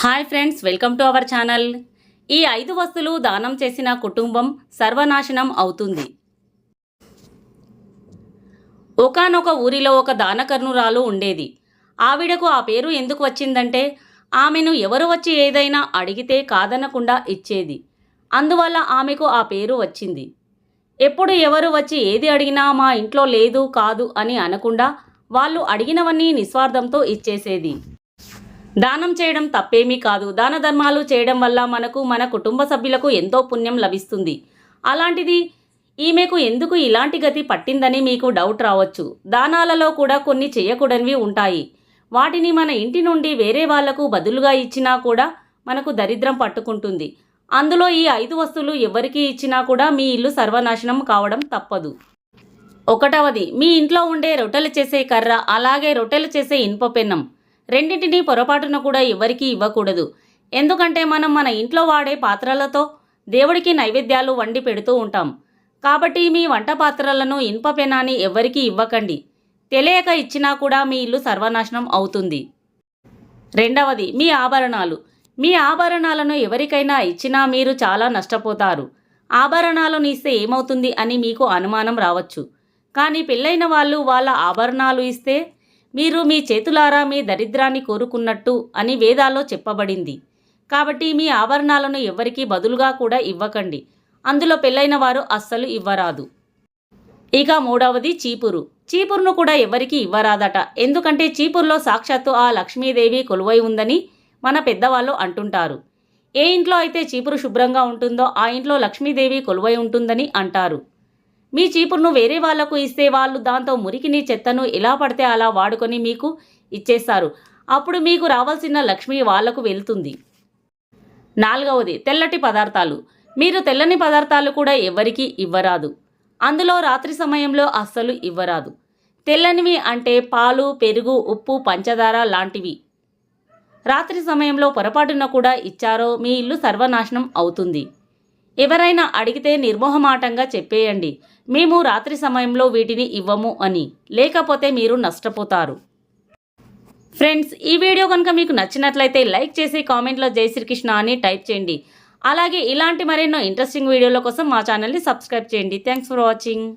Hi friends welcome to our channel. ఈ ఐదు వస్తువులు దానం చేసిన కుటుంబం సర్వనాశనం అవుతుంది. ఒకానొక ఊరిలో ఒక దానకర్ణురాలు ఉండేది. ఆవిడకు ఆ పేరు ఎందుకు వచ్చిందంటే ఆమెను ఎవరు వచ్చి ఏదైనా అడిగితే కాదనకుండా ఇచ్చేది. అందువల్ల ఆమెకు ఆ పేరు వచ్చింది. ఎప్పుడు ఎవరు వచ్చి ఏది అడిగినా మా ఇంట్లో లేదు కాదు అని అనకుండా వాళ్ళు అడిగినవన్నీ నిస్వార్థంతో ఇచ్చేసేది. దానం చేయడం తప్పేమీ కాదు. దాన ధర్మాలు చేయడం వల్ల మనకు మన కుటుంబ సభ్యులకు ఎంతో పుణ్యం లభిస్తుంది. అలాంటిది ఈమెకు ఎందుకు ఇలాంటి గతి పట్టిందని మీకు డౌట్ రావచ్చు. దానాలలో కూడా కొన్ని చేయకూడనివి ఉంటాయి. వాటిని మన ఇంటి నుండి వేరే వాళ్ళకు బదులుగా ఇచ్చినా కూడా మనకు దరిద్రం పట్టుకుంటుంది. అందులో ఈ ఐదు వస్తువులు ఎవరికి ఇచ్చినా కూడా మీ ఇల్లు సర్వనాశనం కావడం తప్పదు. ఒకటవది మీ ఇంట్లో ఉండే రొట్టెలు చేసే కర్ర అలాగే రొట్టెలు చేసే ఇనుప పెన్నం. రెండింటినీ పొరపాటున కూడా ఎవరికీ ఇవ్వకూడదు. ఎందుకంటే మనం మన ఇంట్లో వాడే పాత్రలతో దేవుడికి నైవేద్యాలు వండి పెడుతూ ఉంటాం. కాబట్టి మీ వంట పాత్రలను ఇనుప పెనాన్ని ఎవరికీ ఇవ్వకండి. తెలియక ఇచ్చినా కూడా మీ ఇల్లు సర్వనాశనం అవుతుంది. రెండవది మీ ఆభరణాలు. మీ ఆభరణాలను ఎవరికైనా ఇచ్చినా మీరు చాలా నష్టపోతారు. ఆభరణాలను ఇస్తే ఏమవుతుంది అని మీకు అనుమానం రావచ్చు. కానీ పెళ్ళైన వాళ్ళు వాళ్ళ ఆభరణాలు ఇస్తే మీరు మీ చేతులారా మీ దరిద్రాన్ని కోరుకున్నట్టు అని వేదాల్లో చెప్పబడింది. కాబట్టి మీ ఆభరణాలను ఎవరికీ బదులుగా కూడా ఇవ్వకండి. అందులో పెళ్ళైన వారు అస్సలు ఇవ్వరాదు. ఇక మూడవది చీపురు. చీపురును కూడా ఎవరికీ ఇవ్వరాదట. ఎందుకంటే చీపురులో సాక్షాత్తు ఆ లక్ష్మీదేవి కొలువై ఉందని మన పెద్దవాళ్ళు అంటుంటారు. ఏ ఇంట్లో అయితే చీపురు శుభ్రంగా ఉంటుందో ఆ ఇంట్లో లక్ష్మీదేవి కొలువై ఉంటుందని అంటారు. మీ చీపురును వేరే వాళ్ళకు ఇస్తే వాళ్ళు దాంతో మురికిని చెత్తను ఎలా పడితే అలా వాడుకొని మీకు ఇచ్చేస్తారు. అప్పుడు మీకు రావాల్సిన లక్ష్మి వాళ్ళకు వెళ్తుంది. నాలుగవది తెల్లటి పదార్థాలు. మీరు తెల్లని పదార్థాలు కూడా ఎవరికీ ఇవ్వరాదు. అందులో రాత్రి సమయంలో అస్సలు ఇవ్వరాదు. తెల్లనివి అంటే పాలు పెరుగు ఉప్పు పంచదార లాంటివి. రాత్రి సమయంలో పొరపాటున కూడా ఇచ్చారో మీ ఇల్లు సర్వనాశనం అవుతుంది. ఎవరైనా అడిగితే నిర్మోహమాటంగా చెప్పేయండి. మేము రాత్రి సమయంలో వీటిని ఇవ్వము అని. లేకపోతే మీరు నష్టపోతారు. ఫ్రెండ్స్ ఈ వీడియో కనుక మీకు నచ్చినట్లయితే లైక్ చేసి కామెంట్లో జై శ్రీకృష్ణ అని టైప్ చేయండి. అలాగే ఇలాంటి మరెన్నో ఇంట్రెస్టింగ్ వీడియోల కోసం మా ఛానల్ని సబ్స్క్రైబ్ చేయండి. Thanks for watching.